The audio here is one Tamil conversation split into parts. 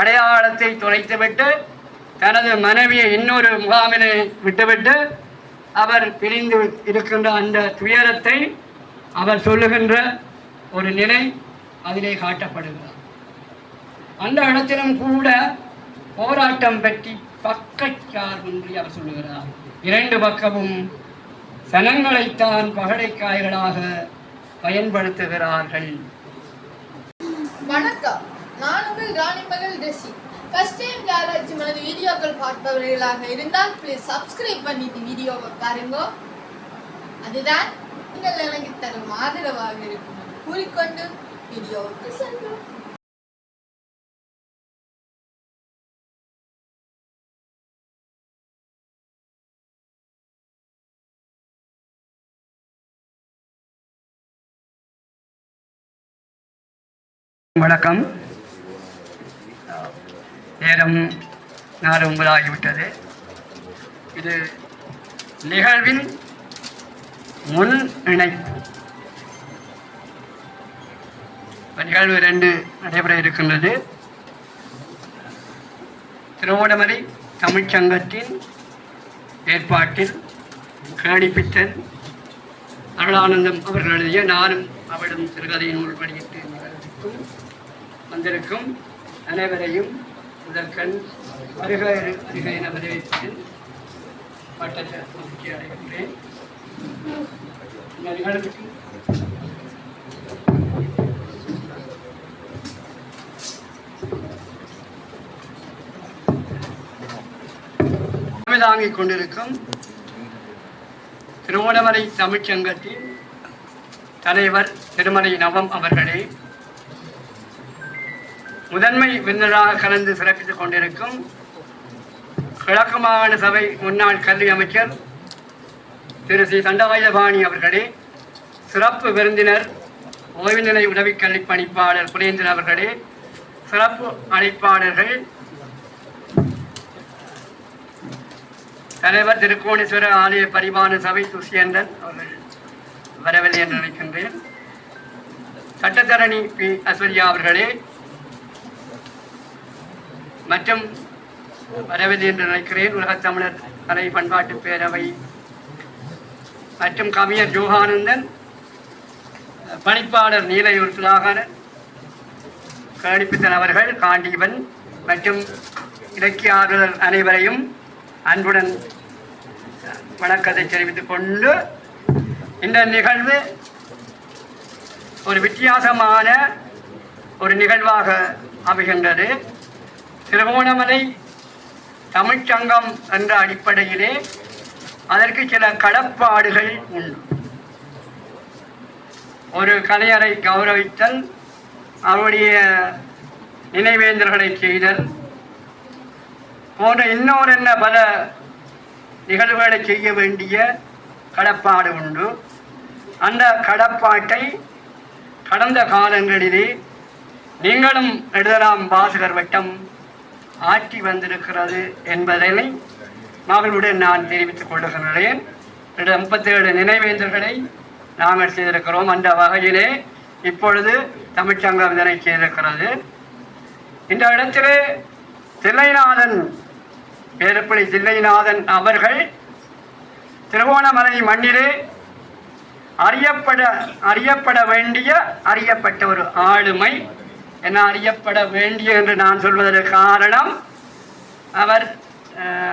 அடையாளத்தை துளைத்துவிட்டு தனது மனைவியை இன்னொரு முகாமினை விட்டுவிட்டு அவர் பிரிந்து இருக்கின்ற அந்த துயரத்தை அவர் சொல்லுகின்ற ஒரு நிலை அதிலே காட்டப்படுகிறார் அந்த இடத்திலும் கூட போராட்டம் பற்றி பக்கச்சார் என்று அவர் சொல்லுகிறார். இரண்டு பக்கமும் சனங்களைத்தான் பகடைக்காய்களாக பயன்படுத்துகிறார்கள். வணக்கம். நான் உங்கள் ராணி மகள் டெசி ஃபர்ஸ்ட் டைம் யாராச்சும் எனது வீடியோக்கள் பார்ப்பவர்களாக இருந்தால் ப்ளீஸ் சப்ஸ்கிரைப் பண்ணிட்டு வீடியோவை பாருங்க. அதுதான் நீங்கள் எனக்கு தரும் ஆதரவாக இருக்கும். கூறிக்கொண்டு வீடியோவுக்கு செல்வோம். வணக்கம். நேரம் நாலு ஒன்பதாகிவிட்டது இது நிகழ்வின் முன் இணைப்பு. நிகழ்வு ரெண்டு நடைபெற இருக்கின்றது. திருவோணமலை தமிழ்ச்சங்கத்தின் ஏற்பாட்டில் கேணிப்பித்தன் அருளானந்தம் அவர்கள் எழுதிய நானும் அவளும் சிறுகதையின் உள் வெளியிட்டு வந்திருக்கும் அனைவரையும் முதற்கண் வருக வருக என வரவேற்று பட்டத்தை மகிழ்ச்சி அடைகின்றேன். இந்த நிகழ்வுக்கு தாங்கிக் கொண்டிருக்கும் திருவோணமலை தமிழ்ச்சங்கத்தின் தலைவர் திருமலை நவம் அவர்களே முதன்மை விருந்தினராக கலந்து சிறப்பித்துக் கொண்டிருக்கும் கிழக்கு மாகாண சபை முன்னாள் கல்வி அமைச்சர் திரு. ஸ்ரீ தண்டவாயுதபாணி அவர்களே சிறப்பு விருந்தினர் ஓய்வு நிலை உதவி கல்வி பணிப்பாளர் புலேந்திரன் அவர்களே சிறப்பு அழைப்பாளர்கள் தலைவர் திருக்கோணேஸ்வர ஆலய பரிமாண சபை துஷ்யந்தன் அவர்கள் வரவில்லை என்று நினைக்கின்றேன். சட்டத்தரணி பி. அஸ்வரியா அவர்களே மற்றும் வரவில்லை என்று நினைக்கிறேன். உலகத் தமிழர் கலை பண்பாட்டு பேரவை மற்றும் கவிஞர் ஜோகானந்தன் பணிப்பாளர் நீலையூர் சுதாகரன் கேணிப்பித்தன் அவர்கள் காண்டீபன் மற்றும் இலக்கிய ஆர்வலர் அனைவரையும் அன்புடன் வணக்கத்தை தெரிவித்துக் கொண்டு இந்த நிகழ்வு ஒரு வித்தியாசமான ஒரு நிகழ்வாக அமைகின்றது. திருகோணமலை தமிழ்ச்சங்கம் என்ற அடிப்படையிலே அதற்கு சில கடப்பாடுகள் உண்டு. ஒரு கலையரை கௌரவித்தல் அவருடைய நினைவேந்தர்களை செய்தல் போன்ற இன்னொரு என்ன பல நிகழ்வுகளை செய்ய வேண்டிய கடப்பாடு உண்டு. அந்த கடப்பாட்டை கடந்த காலங்களிலே நீங்களும் எழுதலாம் வாசகர் வட்டம். ஆற்றி வந்திருக்கிறது என்பதனை மகளுடன் நான் தெரிவித்துக் கொள்ளுகின்றேன் முப்பத்தேழு நினைவேந்தர்களை நாங்கள் செய்திருக்கிறோம். அந்த வகையிலே இப்பொழுது தமிழ்ச்சங்கம் இதனை செய்திருக்கிறது. இந்த இடத்திலே தில்லைநாதன் பேரப்பள்ளி தில்லைநாதன் அவர்கள் திருவோணமலை மண்ணிலே அறியப்பட அறியப்பட வேண்டிய அறியப்பட்ட ஒரு ஆளுமை என்ன அறியப்பட வேண்டிய என்று நான் சொல்வதற்கு காரணம் அவர்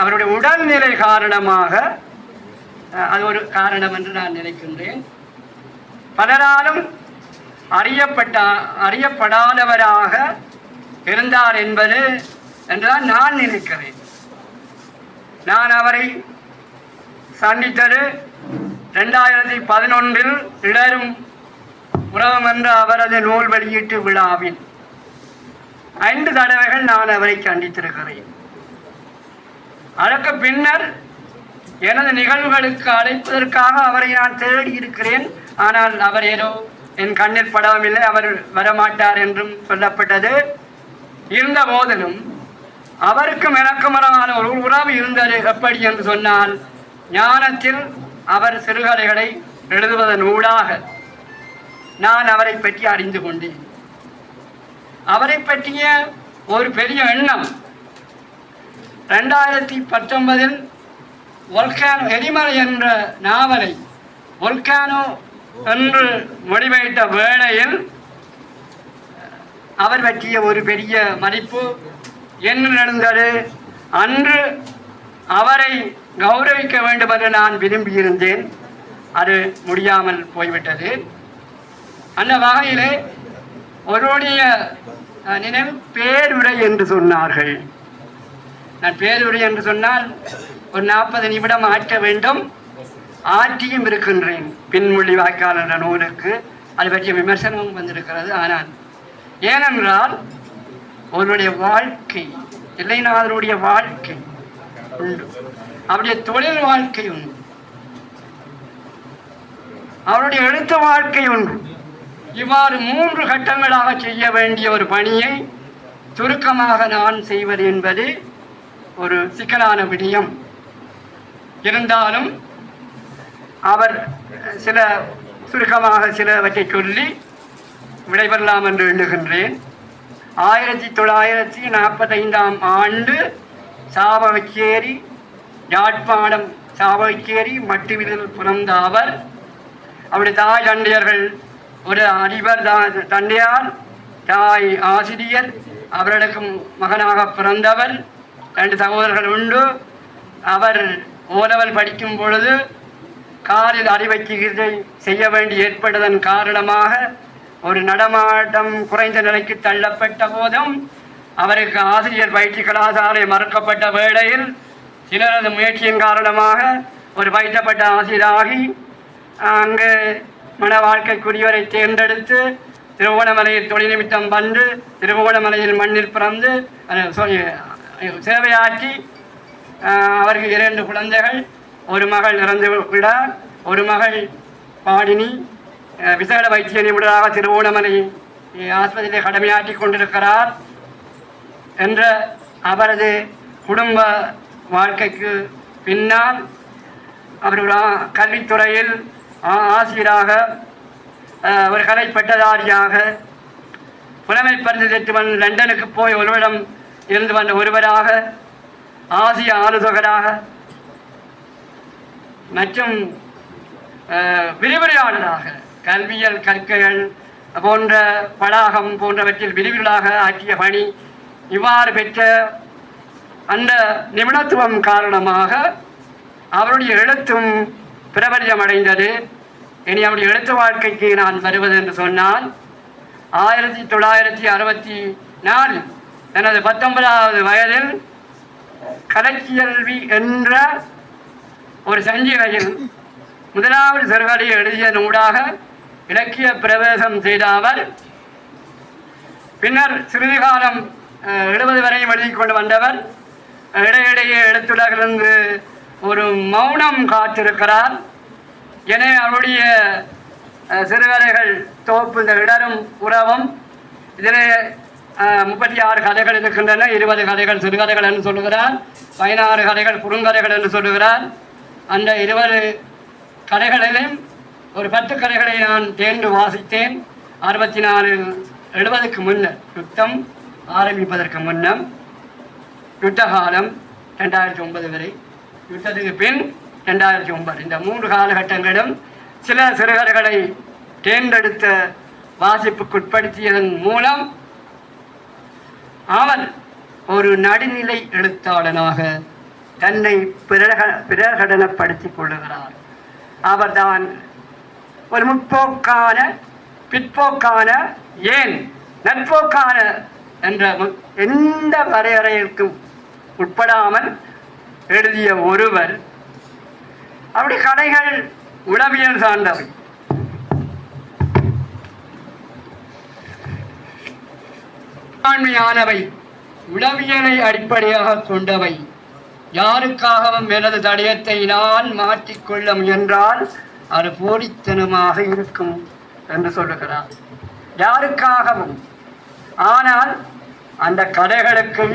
அவருடைய உடல்நிலை காரணமாக அது ஒரு காரணம் என்று நான் நினைக்கின்றேன். பலராலும் அறியப்பட்ட அறியப்படாதவராக இருந்தார் என்பது என்றுதான் நான் நினைக்கிறேன். நான் அவரை சந்தித்தது ரெண்டாயிரத்தி பதினொன்றில் இடரும் உறவம் என்ற அவரது நூல் வெளியீட்டு விழாவில். ஐந்து தடவைகள் நான் அவரை கண்டித்திருக்கிறேன் அதற்கு பின்னர் எனது நிகழ்வுகளுக்கு அழைப்பதற்காக அவரை நான் தேடி இருக்கிறேன். ஆனால் அவர் ஏதோ என் கண்ணில் படவில்லை அவர் வரமாட்டார் என்றும் சொல்லப்பட்டது. இருந்த போதிலும் அவருக்கும் எனக்குமரான ஒரு உறவு இருந்தது. எப்படி என்று சொன்னால் ஞானத்தில் அவர் சிறுகதைகளை எழுதுவதன் ஊடாக நான் அவரை பற்றி அறிந்து கொண்டேன். அவரை பற்றிய ஒரு பெரிய எண்ணம். ரெண்டாயிரத்தி பத்தொன்பதில் ஒல்கானோ எரிமலை என்ற நாவலை ஒல்கானோ என்று முடிவையிட்ட வேளையில் அவர் பற்றிய ஒரு பெரிய மதிப்பு என்ன நடந்தது? அன்று அவரை கௌரவிக்க வேண்டும் என்று நான் விரும்பியிருந்தேன். அது முடியாமல் போய்விட்டது. அந்த வகையிலே ஒருவருடைய நினைவு பேருரை என்று சொன்னார்கள். நான் பேருரை என்று சொன்னால் ஒரு நாற்பது நிமிடம் ஆற்ற வேண்டும். ஆற்றியும் இருக்கின்றேன். பின்மொழி வாய்க்கால் என்ற நூலுக்கு அது பற்றிய விமர்சனமும் வந்திருக்கிறது. ஆனால் ஏனென்றால் அவருடைய வாழ்க்கை இல்லைநாதனுடைய வாழ்க்கை உண்டு. அவருடைய தொழில் வாழ்க்கை உண்டு. அவருடைய எழுத்து வாழ்க்கை உண்டு. இவ்வாறு மூன்று கட்டங்களாக செய்ய வேண்டிய ஒரு பணியை சுருக்கமாக நான் செய்வது என்பது ஒரு சிக்கலான விடயம். இருந்தாலும் அவர் சில சுருக்கமாக சிலவற்றை சொல்லி விடைபெறலாம் என்று எண்ணுகின்றேன். ஆயிரத்தி தொள்ளாயிரத்தி நாற்பத்தைந்தாம் ஆண்டு சாவகச்சேரி யாழ்ப்பாணம் சாவகச்சேரி மட்டுவிலில் பிறந்த அவர் அவருடைய தாய் தந்தையர்கள் ஒரு அதிபர் தந்தையார் தாய் ஆசிரியர் அவர்களுக்கும் மகனாக பிறந்தவர் ரெண்டு சகோதரர்கள் உண்டு. அவர் ஓலவல் படிக்கும் பொழுது காலில் அறுவை சிகிச்சை செய்ய வேண்டி ஏற்பட்டதன் காரணமாக ஒரு நடமாட்டம் குறைந்த நிலைக்கு தள்ளப்பட்ட போதும் அவருக்கு ஆசிரியர் பயிற்சி கலாசாலை மறுக்கப்பட்ட வேளையில் சிலரது முயற்சியின் காரணமாக ஒரு பயிற்றப்பட்ட ஆசிரியராகி அங்கு மன வாழ்க்கைக்குரியவரை தேர்ந்தெடுத்து திருவோணமலையில் தொழில் நிமித்தம் வந்து திருவோணமலையில் மண்ணில் பிறந்து சேவையாற்றி அவருக்கு இரண்டு குழந்தைகள் ஒரு மகள் இறந்து விடார் ஒரு மகள் பாடினி விசேட வைத்திய நிபுணராக திருவோணமலை ஆஸ்பத்திரியை ஆஸ்பத்திரியில் கடமையாற்றி கொண்டிருக்கிறார் என்ற அவரது குடும்ப வாழ்க்கைக்கு பின்னால் அவர் கல்வித்துறையில் ஆசிரியராக ஒரு கலை பட்டதாரியாக புலமை பரிசு பெற்று வந்து லண்டனுக்கு போய் ஒருவரிடம் இருந்து வந்த ஒருவராக ஆசிய ஆலோசகராக மற்றும் விரிவுரையாளராக கல்வியல் கற்கைகள் போன்ற படாகம் போன்றவற்றில் விரிவுகளாக ஆற்றிய பணி இவ்வாறு பெற்ற அந்த நிபுணத்துவம் காரணமாக அவருடைய எழுத்தும் பிரபல்யமடைந்தது இனி அவருடைய எழுத்து வாழ்க்கைக்கு நான் வருவது என்று சொன்னால் ஆயிரத்தி தொள்ளாயிரத்தி அறுபத்தி நாலில் எனது பத்தொன்பதாவது வயதில் கலைச்சியல்வி என்ற ஒரு சஞ்சிகையில் முதலாவது சிறுகதையை எழுதிய நூடாக இலக்கிய பிரவேசம் செய்த அவர் பின்னர் சிறிது காலம் எழுபது வரையும் எழுதி கொண்டு வந்தவர் இடையிடையே எழுத்துலகிலிருந்து ஒரு மௌனம் காத்திருக்கிறார். எனவே அவருடைய சிறுகதைகள் தொகுப்பு இந்த இடரும் உறவும். இதில் முப்பத்தி ஆறு கதைகள் இருக்கின்றன. இருபது கதைகள் சிறுகதைகள் என்று சொல்லுகிறார். பதினாறு கதைகள் குறுங்கதைகள் என்று சொல்லுகிறார். அந்த இருபது கதைகளிலும் ஒரு பத்து கதைகளை நான் தேர்ந்து வாசித்தேன். அறுபத்தி நாலு எழுபதுக்கு முன்னர் யுத்தம் ஆரம்பிப்பதற்கு முன்னம் யுத்த காலம் ரெண்டாயிரத்தி ஒன்பது வரை. யுத்தத்துக்கு பின் ரெண்டாயிரத்தி ஒன்பது. இந்த மூன்று காலகட்டங்களும் சில சிறுகர்களை தேர்ந்தெடுத்த வாசிப்புக்குட்படுத்தியதன் மூலம் அவன் ஒரு நடுநிலை எழுத்தாளனாக தன்னை பிரக பிரகடனப்படுத்திக் கொள்ளுகிறார் அவர்தான் ஒரு முற்போக்கான பிற்போக்கான ஏன் நட்போக்கான என்ற எந்த வரையறைக்கும் உட்படாமல் எழுதிய ஒருவர் அப்படி கதைகள் உளவியல் சார்ந்தவை. ஆண்மையானவை உளவியலை அடிப்படையாக கொண்டவை. யாருக்காகவும் எனது தடயத்தை நான் மாற்றிக்கொள்ள முயன்றால் அது போலித்தனமாக இருக்கும் என்று சொல்லுகிறார். யாருக்காகவும். ஆனால் அந்த கதைகளுக்கு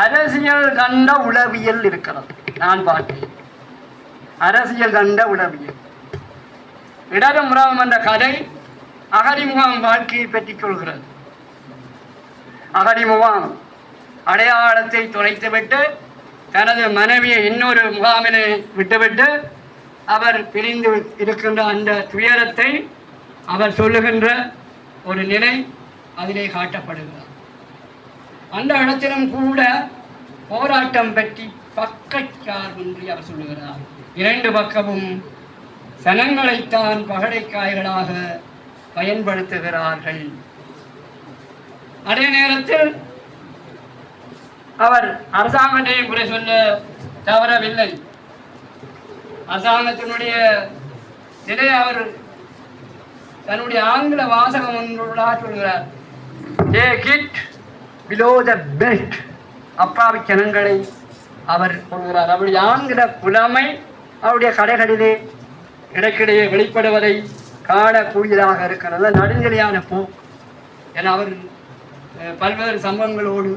அரசியல் கண்ட உளவியல் இருக்கிறது. நான் பார்த்தேன். அரசியல் கண்ட உளவியல். இடது உறவும் என்ற கதை அகரிமுகாம் வாழ்க்கையை பெற்றுக் கொள்கிறது. அகதிமுகம் அடையாளத்தை துளைத்துவிட்டு தனது மனைவியை இன்னொரு முகாமினை விட்டுவிட்டு அவர் பிரிந்து இருக்கின்ற அந்த துயரத்தை அவர் சொல்லுகின்ற ஒரு நிலை அதிலே காட்டப்படுகிறார் அந்த இடத்திலும் கூட போராட்டம் பற்றி பக்கச்சார்பின்றி அவர் சொல்லுகிறார். இரண்டு பக்கமும் சனங்களைத்தான் பகடைக்காய்களாக பயன்படுத்துகிறார்கள். அதே நேரத்தில் அவர் அரசாங்கத்தையும் குறை சொல்ல தவறவில்லை. அரசாங்கத்தினுடைய நிலை அவர் தன்னுடைய ஆங்கில வாசகம் ஒன்றுள்ளாக சொல்கிறார் a kid below the belt அப்பாவி ஜனங்களை அவர் சொல்கிறார் அவருடைய ஆங்கில புலமை அவருடைய கடைகளிலே இடைக்கிடையே வெளிப்படுவதை காணக்கூடியதாக இருக்கிறது நடுநிலையான போக்கு என அவர் பல்வேறு சம்பவங்களோடு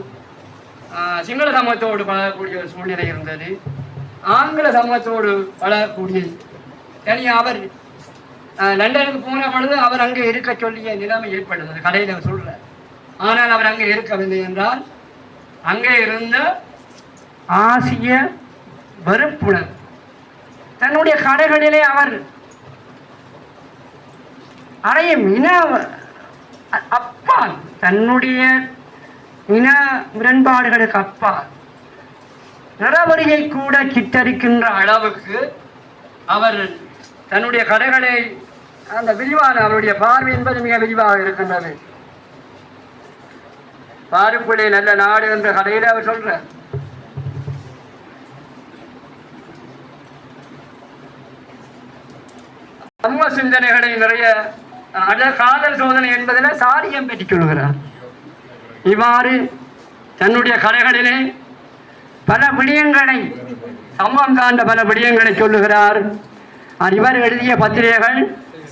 சிங்கள சமூகத்தோடு பழகக்கூடிய ஒரு சூழ்நிலை இருந்தது. ஆங்கில சமூகத்தோடு பழகக்கூடிய தனி அவர் லண்டனுக்கு போன பொழுது அவர் அங்கே இருக்க சொல்லிய நிலைமை ஏற்பட்டது. கடையில் சொல்கிற ஆனால் அவர் அங்கே இருக்கவில்லை என்றால் அங்கே இருந்த ஆசிய வெறுப்புணர் தன்னுடைய கடைகளிலே அவர் அறையும் இன அப்பால் தன்னுடைய இன முரண்பாடுகளுக்கு அப்பால் நிறவரியை கூட சித்தரிக்கின்ற அளவுக்கு அவர் தன்னுடைய கடைகளை அந்த விரிவான அவருடைய பார்வை என்பது மிக விரிவாக இருக்கின்றது. பாருப்பிள்ளை நல்ல நாடு என்ற கதையில அவர் சொல்ற சமூக சிந்தனைகளை நிறைய காதல் சோதனை என்பதில் சாரியம் பெற்றுக் கொள்கிறார். இவ்வாறு தன்னுடைய கலைகளிலே பல விடயங்களை சமூகம் சார்ந்த பல விடயங்களை சொல்லுகிறார். இவர் எழுதிய பத்திரிகைகள்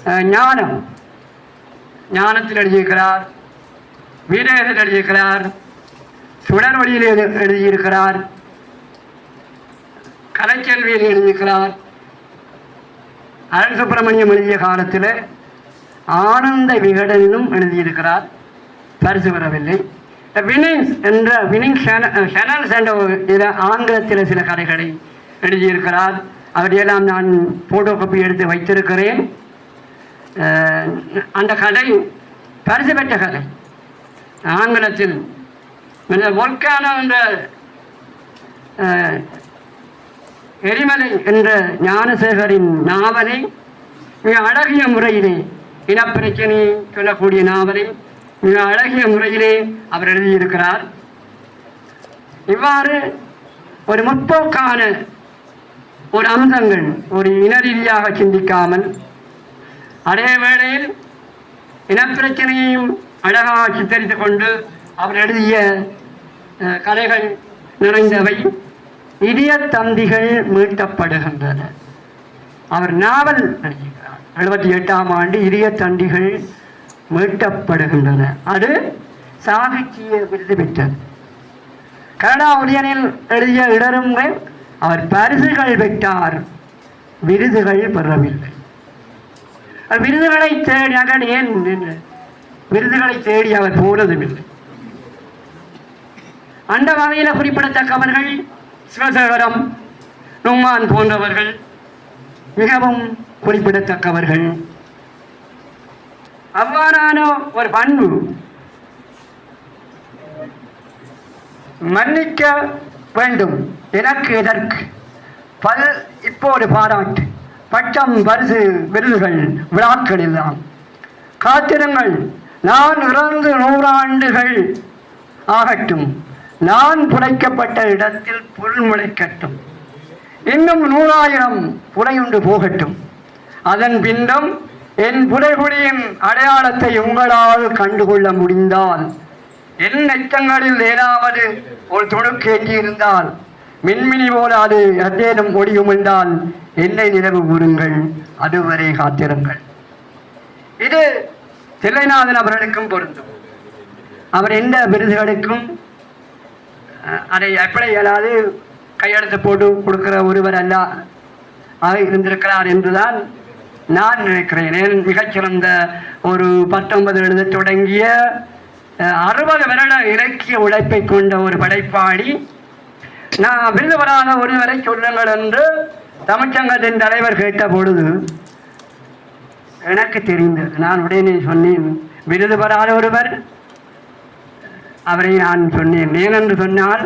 அஹ், ஞானம். ஞானத்தில் எழுதியிருக்கிறார். வீரர் எழுதியிருக்கிறார். சுடர் வழியில் எழுதியிருக்கிறார். கலைச்செல்வியில் எழுதியிருக்கிறார். அருண் சுப்பிரமணியம் எழுதிய காலத்தில் ஆனந்த விகடனிலும் எழுதியிருக்கிறார். பரிசு பெறவில்லை. வினிங்ஸ் என்ற வினிங் சேனல்ஸ் என்ற ஆங்கிலத்தில் சில கதைகளை எழுதியிருக்கிறார். அவரையெல்லாம் நான் ஃபோட்டோ காப்பி எடுத்து வைத்திருக்கிறேன். அந்த கதை பரிசு பெற்ற கதை. ஆங்கிலத்தில். ஒல்கானோ என்ற எரிமலை என்ற ஞானசேகரின் நாவலை மிக அழகிய முறையிலே இனப்பிரச்சனையை சொல்லக்கூடிய நாவலை மிக அழகிய முறையிலே அவர் எழுதியிருக்கிறார். இவ்வாறு ஒரு முற்போக்கான ஒரு அம்சங்கள் ஒரு இன ரீதியாக சிந்திக்காமல் அதே வேளையில் இனப்பிரச்சனையையும் அழகாக சித்தரித்து கொண்டு அவர் எழுதிய கதைகள் நிறைந்தவை. இதய தந்திகள் மீட்டப்படுகின்றன. அவர் நாவல் எழுதியிருக்கிறார். எழுபத்தி எட்டாம் ஆண்டு இதய தந்திகள் மீட்டப்படுகின்றன. அது சாகித்ய விருது பெற்றது. கனடா உதயனில் எழுதிய இடரும் அவர் பரிசுகள் பெற்றார். விருதுகள் பெறவில்லை. விருதுகளை தேடி அகன் ஏன் நின்று? விருதுகளை தேடி அவர் போனதுமில்லை அந்த வகையில் குறிப்பிடத்தக்கவர்கள் சிவசேகரம் நும்மான் போன்றவர்கள் மிகவும் குறிப்பிடத்தக்கவர்கள். அவ்வாறான ஒரு பண்பு மன்னிக்க வேண்டும் எனக்கு எதற்கு? பல் இப்போது பாராட்டு. பட்டம் பரிசு விருதுகள் விழாக்கள் எல்லாம். காத்திருங்கள். நான் இறந்து நூறாண்டுகள் ஆகட்டும். நான் புடைக்கப்பட்ட இடத்தில் புல் முளைக்கட்டும். இன்னும் நூறாயிரம் புடையுண்டு போகட்டும். அதன் பின்னம் என் புடைகுடியின் அடையாளத்தை உங்களால் கண்டுகொள்ள முடிந்தால் என் நெச்சங்களில் ஏதாவது ஒரு துணுக்கு எஞ்சியிருந்தால் மின்மினி போல அது ஏதேனும் ஒடியும் என்றால் என்னை நினைவு கூறுங்கள். அதுவரை காத்திருங்கள். இது தில்லைநாதன் அவர்களுக்கும் பொருந்தும். அவர் எந்த விருதுகளுக்கும் அதை எப்படி இயலாது கையெழுத்து போட்டு கொடுக்கிற ஒருவர் அல்ல ஆக இருந்திருக்கிறார் என்றுதான் நான் நினைக்கிறேன். ஏன் மிகச்சிறந்த ஒரு பத்தொன்பது எழுத தொடங்கிய அறுபது வருட இலக்கிய உழைப்பை கொண்ட ஒரு படைப்பாளி நான் விருது பெறாத ஒருவரை சொல்லுங்கள் என்று தமிழ்ச்சங்கத்தின் தலைவர் கேட்ட பொழுது எனக்கு தெரிந்தது. நான் உடனே சொன்னேன் விருது பெறாத ஒருவர். அவரை நான் சொன்னேன். ஏனென்று சொன்னால்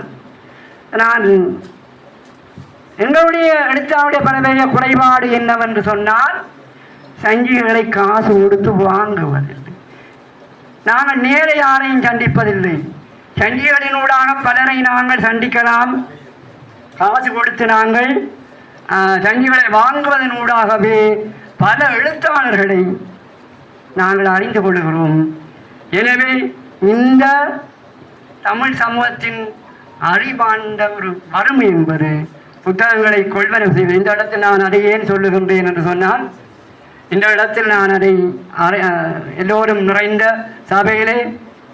நான் எங்களுடைய எழுத்தாவுடைய பலவைய குறைபாடு என்னவென்று சொன்னால் சங்கிகளை காசு கொடுத்து வாங்குவதில்லை. நாங்கள் நேர யாரையும் சந்திப்பதில்லை. சங்கிகளினூடாக பலரை நாங்கள் சந்திக்கலாம். காசு கொடுத்து நாங்கள் சங்கிகளை வாங்குவதனூடாகவே பல எழுத்தாளர்களை நாங்கள் அறிந்து கொள்கிறோம். எனவே இந்த தமிழ் சமூகத்தின் அறிவார்ந்த ஒரு வறுமை என்பது புத்தகங்களை கொள்வனவு செய்வது. இந்த இடத்தில் நான் அதை ஏன் சொல்லுகின்றேன் என்று சொன்னால் இந்த இடத்தில் நான் அதை எல்லோரும் நிறைந்த சபையிலே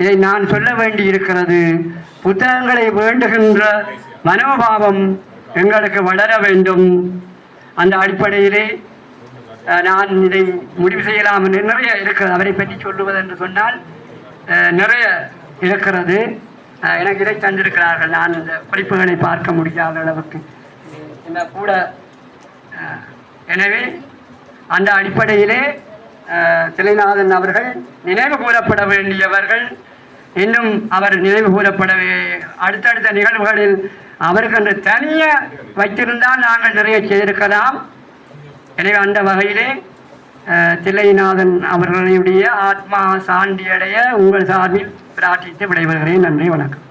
இதை நான் சொல்ல வேண்டி இருக்கிறது புத்தகங்களை வேண்டுகின்ற மனோபாவம் எங்களுக்கு வளர வேண்டும். அந்த அடிப்படையிலே நான் இதை முடிவு செய்யலாம் என்று நிறைய இருக்கிறது. அவரை பற்றி சொல்லுவது என்று சொன்னால் நிறைய இருக்கிறது. எனக்கு இதை தந்திருக்கிறார்கள். நான் இந்த படிப்புகளை பார்க்க முடியாத அளவுக்கு. இந்த கூட எனவே அந்த அடிப்படையிலே அஹ், திலைநாதன் அவர்கள் நினைவு கூறப்பட வேண்டியவர்கள். இன்னும் அவர் நினைவு கூறப்படவே அடுத்தடுத்த நிகழ்வுகளில் அவருக்கு அந்த தனியாக வைத்திருந்தால் நாங்கள் நிறைய செய்திருக்கலாம். எனவே அந்த வகையிலே தில்லைநாதன் அவர்களுடைய ஆத்மா சாந்தியடைய உங்கள் சார்பில் பிரார்த்தித்து விடைபெறுகிறேன். நன்றி வணக்கம்.